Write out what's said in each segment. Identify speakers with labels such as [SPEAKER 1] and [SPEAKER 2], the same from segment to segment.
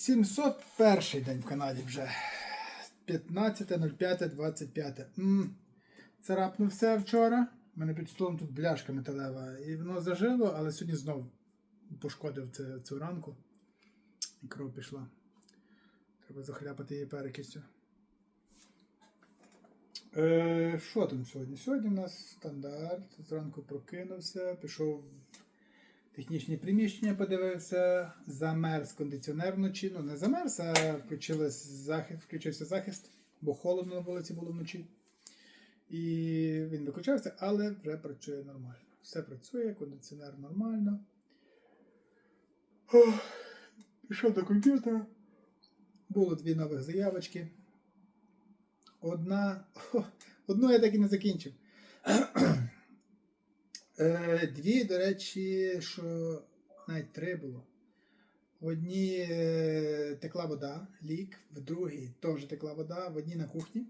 [SPEAKER 1] 701 день в Канаді вже. 15.05.25. М, Царапнув все вчора. У мене під столом тут бляшка металева. І воно зажило, але сьогодні знов пошкодив це, цю ранку. І кров пішла. Треба захляпати її перекистю. Е, що там сьогодні? Сьогодні у нас стандарт. Зранку прокинувся, пішов технічні приміщення, подивився, замерз кондиціонер вночі. Ну, не замерз, а захист, включився захист, бо холодно на вулиці було вночі. І він виключався, але вже працює нормально. Все працює, кондиціонер нормально. Пішов до комп'ютера. Було дві нових заявочки. Одна. О, одну я так і не закінчив. Е, Дві, до речі, що навіть три було. В одній е, текла вода, лік, в другій теж текла вода, в одній на кухні.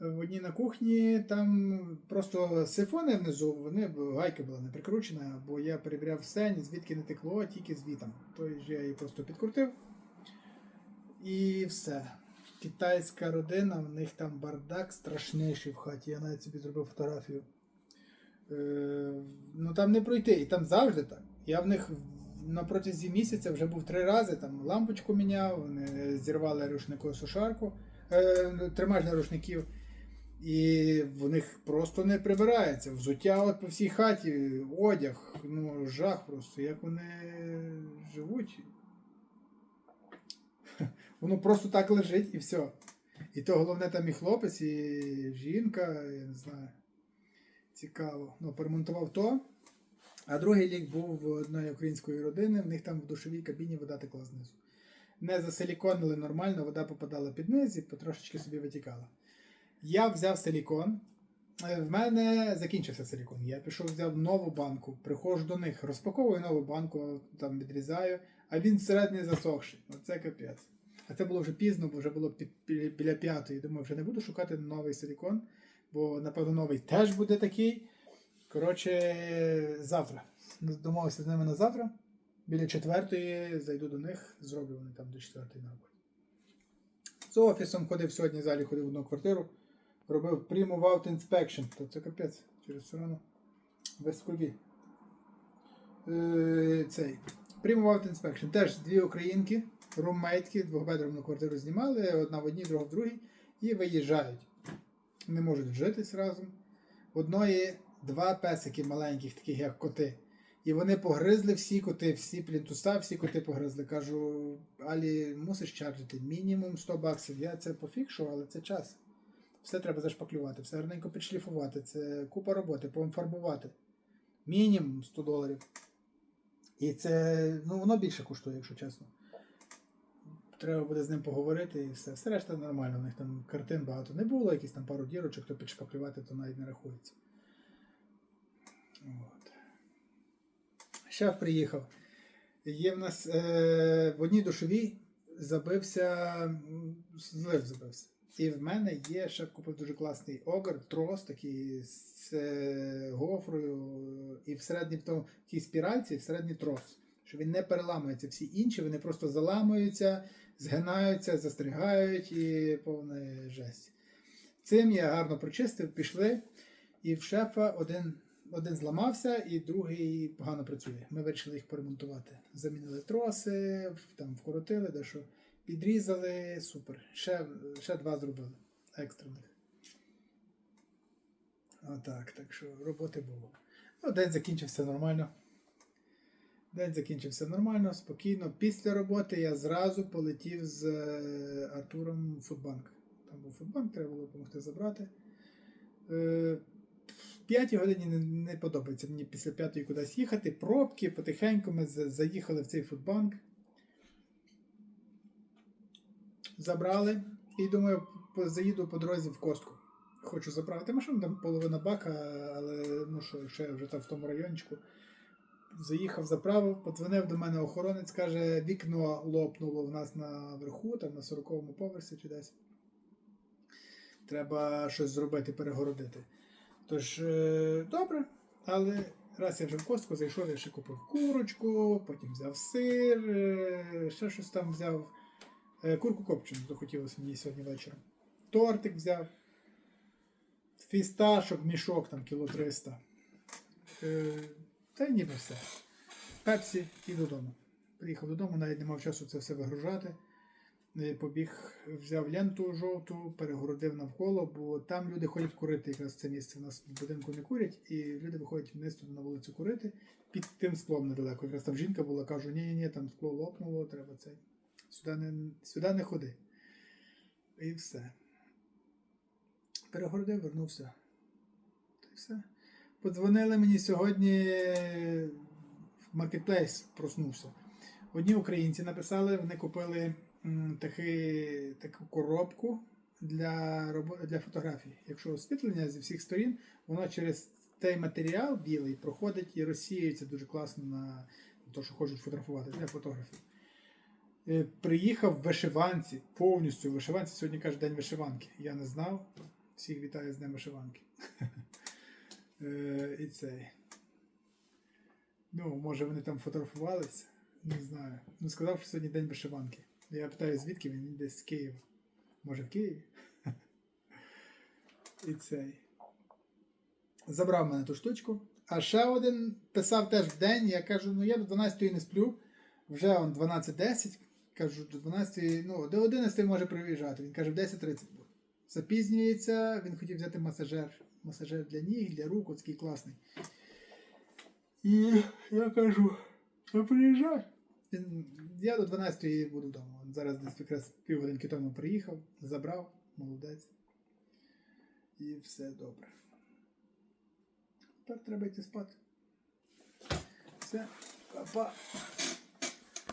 [SPEAKER 1] В одній на кухні там просто сифони внизу, вони гайка була не прикручена, бо я перевіряв все, ні звідки не текло, тільки звітом. Тобто я її просто підкрутив. І все. Китайська родина, в них там бардак страшніший в хаті. Я навіть собі зробив фотографію. Е, ну там не пройти, і там завжди так. Я в них на протязі місяця вже був три рази, там лампочку міняв, вони зірвали рушникову сушарку, е, тримач рушників. І в них просто не прибирається. Взуття от по всій хаті, одяг, ну жах просто, як вони живуть. Воно просто так лежить і все. І то головне там і хлопець, і жінка, я не знаю. Цікаво. Ну, поремонтував то. А другий лік був в одної української родини, в них там в душовій кабіні вода текла знизу. Не засиліконили нормально, вода попадала під низ і потрошечки собі витікала. Я взяв силікон. Е, В мене закінчився силікон. Я пішов, взяв нову банку, приходжу до них, розпаковую нову банку, там відрізаю, а він всередині засохший. Оце капець. А це було вже пізно, бо вже було біля п'ятої. Думаю, вже не буду шукати новий силікон, бо напевно новий теж буде такий. Коротше, завтра. Домовився з ними на завтра. Біля четвертої зайду до них, зроблю вони там до четвертої на роботі. З офісом ходив сьогодні, залі ходив в одну квартиру, робив Out Inspection, то це капець через всю рану. Вескові. Е, цей. Out Inspection. Теж дві українки, руммейтки, двохбедромну квартиру знімали, одна в одній, друга в другій, і виїжджають. Не можуть вжитись разом. В одної два песики маленьких, таких як коти. І вони погризли всі коти, всі плінтуса, всі коти погризли. Кажу, Алі, мусиш чаржити мінімум 100 баксів. Я це пофікшу, але це час. Все треба зашпаклювати, все гарненько підшліфувати. Це купа роботи, пофарбувати. Мінімум 100 доларів. І це, ну, воно більше коштує, якщо чесно. Треба буде з ним поговорити і все. Все решта нормально. У них там картин багато не було, якісь там пару дірочок, то підшпаклювати, то навіть не рахується. От. Шеф приїхав. Є в нас е, в одній душовій забився, злив забився. І в мене є, шеф купив дуже класний огр, трос такий з е, гофрою, і всередині в тому спіральці всередині трос. Що він не переламується. Всі інші вони просто заламуються, згинаються, застрягають і повна жесть. Цим я гарно прочистив, пішли, і в шефа один один зламався, і другий погано працює. Ми вирішили їх поремонтувати. Замінили троси, там вкоротили, дещо підрізали. Супер. Ще, ще два зробили екстрених. Отак, так що роботи було. Ну, день закінчився нормально. День закінчився нормально, спокійно. Після роботи я зразу полетів з е, Артуром в Фудбанк. Там був Фудбанк, треба було допомогти забрати. Е, в п'ятій годині не, подобається мені після п'ятої кудись їхати. Пробки, потихеньку ми заїхали в цей фудбанк. Забрали. І думаю, заїду по дорозі в костку. Хочу заправити машину, там половина бака, але ну що, ще вже там в тому райончику. Заїхав, заправив, подзвонив до мене охоронець, каже, вікно лопнуло в нас наверху, там на 40-му поверсі чи десь. Треба щось зробити, перегородити. Тож, е, добре, але Раз я вже в костку зайшов, я ще купив курочку, потім взяв сир, е, ще щось там взяв. Е, Курку копчену захотілося мені сьогодні вечором. Тортик взяв. Фісташок, мішок там кіло 300. Та й ніби все. Пепсі і додому. Приїхав додому, навіть не мав часу це все вигружати. Е, Побіг, взяв ленту жовту, перегородив навколо, бо там люди ходять курити, якраз це місце. У нас в будинку не курять, і люди виходять вниз туди на вулицю курити під тим склом недалеко. Якраз там жінка була, кажу, ні, ні, ні, там скло лопнуло, треба це. Сюди не, сюди не ходи. І все. Перегородив, вернувся. Та й все. Подзвонили мені сьогодні в маркетплейс проснувся. Одні українці написали, вони купили таки, таку коробку для, для фотографій. Якщо освітлення зі всіх сторін, воно через той матеріал білий проходить і розсіюється дуже класно на те, що хочуть фотографувати для фотографів. Е, Приїхав в вишиванці, повністю в вишиванці. Сьогодні каже день вишиванки. Я не знав. Всіх вітаю з Днем вишиванки. Е, І цей. Ну, може вони там фотографувалися, не знаю. Ну, сказав, що сьогодні день вишиванки. Я питаю, звідки він десь з Києва. Може в Києві? І цей. Забрав мене ту штучку. А ще один писав теж в день. Я кажу, ну я до 12 не сплю. Вже он 12.10. Кажу, до 12, ну, до 11 може приїжджати. Він каже, в 10.30 буде. Запізнюється, він хотів взяти масажер. Масажер для ніг, для рук, от такий класний. І я кажу, ну приїжджай. Я до 12-ї буду вдома. Зараз десь якраз півгодинки тому приїхав, забрав, молодець. І все добре. Тепер треба йти спати. Все, па-па.